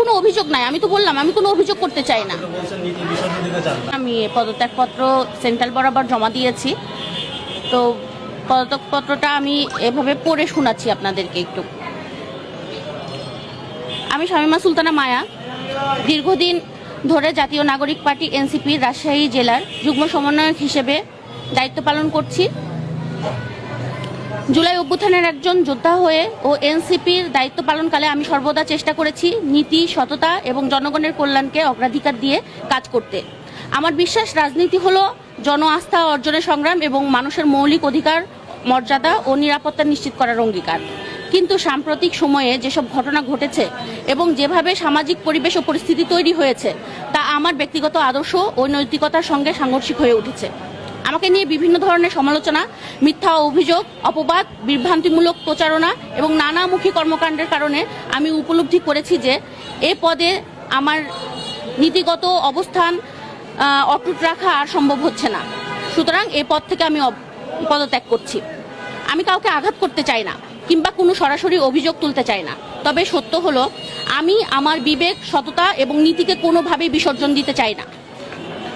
কোনো অভিযোগ নাই। আমি তো বললাম, আমি কোনো অভিযোগ করতে চাই না। আমি পদত্যাগপত্র সেন্ট্রাল বরাবর জমা দিয়েছি। তো পদত্যাগপত্রটা আমি এভাবে পড়ে শোনাচ্ছি আপনাদেরকে একটু। আমি শামিমা সুলতানা মায়া। দীর্ঘদিন ধরে জাতীয় নাগরিক পার্টি এনসিপির রাজশাহী জেলার যুগ্ম সমন্বয়ক হিসেবে দায়িত্ব পালন করছি। জুলাই অভ্যুত্থানের একজন যোদ্ধা হয়ে ও এনসিপির দায়িত্ব পালনকালে আমি সর্বদা চেষ্টা করেছি নীতি, সততা এবং জনগণের কল্যাণকে অগ্রাধিকার দিয়ে কাজ করতে। আমার বিশ্বাস, রাজনীতি হলো জন আস্থা অর্জনের সংগ্রাম এবং মানুষের মৌলিক অধিকার, মর্যাদা ও নিরাপত্তা নিশ্চিত করার অঙ্গীকার। কিন্তু সাম্প্রতিক সময়ে যেসব ঘটনা ঘটেছে এবং যেভাবে সামাজিক পরিবেশ ও পরিস্থিতি তৈরি হয়েছে, তা আমার ব্যক্তিগত আদর্শ ও নৈতিকতার সঙ্গে সাংঘর্ষিক হয়ে উঠেছে। আমাকে নিয়ে বিভিন্ন ধরনের সমালোচনা, মিথ্যা অভিযোগ, অপবাদ, বিভ্রান্তিমূলক প্রচারণা এবং নানামুখী কর্মকাণ্ডের কারণে আমি উপলব্ধি করেছি যে এ পদে আমার নীতিগত অবস্থান অটুট রাখা আর সম্ভব হচ্ছে না। সুতরাং এ পদ থেকে আমি পদত্যাগ করছি। আমি কাউকে আঘাত করতে চাই না কিংবা কোনো সরাসরি অভিযোগ তুলতে চাই না। তবে সত্য হলো, আমি আমার বিবেক, সততা এবং নীতিকে কোনোভাবেই বিসর্জন দিতে চাই না।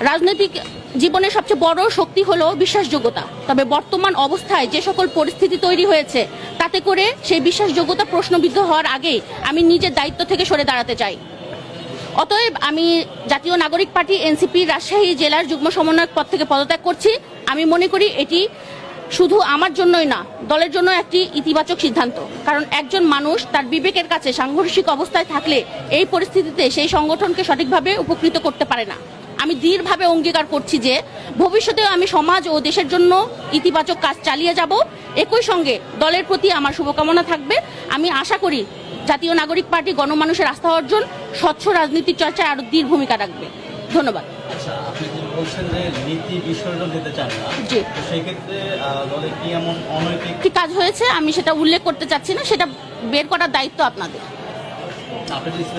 রাজনৈতিক জীবনের সবচেয়ে বড় শক্তি হলো বিশ্বাসযোগ্যতা। তবে বর্তমান অবস্থায় যে সকল পরিস্থিতি তৈরি হয়েছে, তাতে করে সেই বিশ্বাসযোগ্যতা প্রশ্নবিদ্ধ হওয়ার আগেই আমি নিজের দায়িত্ব থেকে সরে দাঁড়াতে চাই। অতএব আমি জাতীয় নাগরিক পার্টি, এনসিপি, রাজশাহী জেলার যুগ্ম সমন্বয়ক পদ থেকে পদত্যাগ করছি। আমি মনে করি এটি শুধু আমার জন্যই না, দলের জন্য একটি ইতিবাচক সিদ্ধান্ত। কারণ একজন মানুষ তার বিবেকের কাছে সাংঘর্ষিক অবস্থায় থাকলে এই পরিস্থিতিতে সেই সংগঠনকে সঠিকভাবে উপকৃত করতে পারে না। আমি দৃঢ়ভাবে অঙ্গীকার করছি যে ভবিষ্যতেও আমি সমাজ ও দেশের জন্য ইতিবাচক কাজ চালিয়ে যাব। একই সঙ্গে দলের প্রতি আমার শুভকামনা থাকবে। আমি আশা করি জাতীয় নাগরিক পার্টি গণমানুষের আস্থা অর্জন স্বচ্ছ রাজনীতির চর্চায় আরও দৃঢ় ভূমিকা রাখবে। ধন্যবাদ। আচ্ছা কি কাজ হয়েছে? আমি সেটা উল্লেখ করতে চাচ্ছি না সেটা বের করার দায়িত্ব আপনাদের।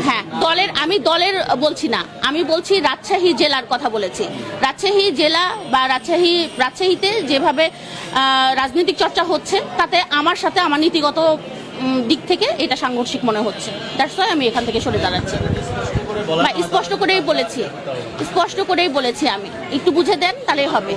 হ্যাঁ দলের, আমি দলের বলছি না, আমি বলছি রাজশাহী জেলার কথা বলেছি। রাজশাহী জেলা বা রাজশাহী, রাজশাহীতে যেভাবে রাজনৈতিক চর্চা হচ্ছে, তাতে আমার সাথে আমার নীতিগত দিক থেকে এটা সাংঘর্ষিক মনে হচ্ছে। দ্যাটস আমি এখান থেকে সরে দাঁড়াচ্ছি। বা স্পষ্ট করেই বলেছি, স্পষ্ট করেই বলেছি আমি। একটু বুঝে দেন তাহলেই হবে।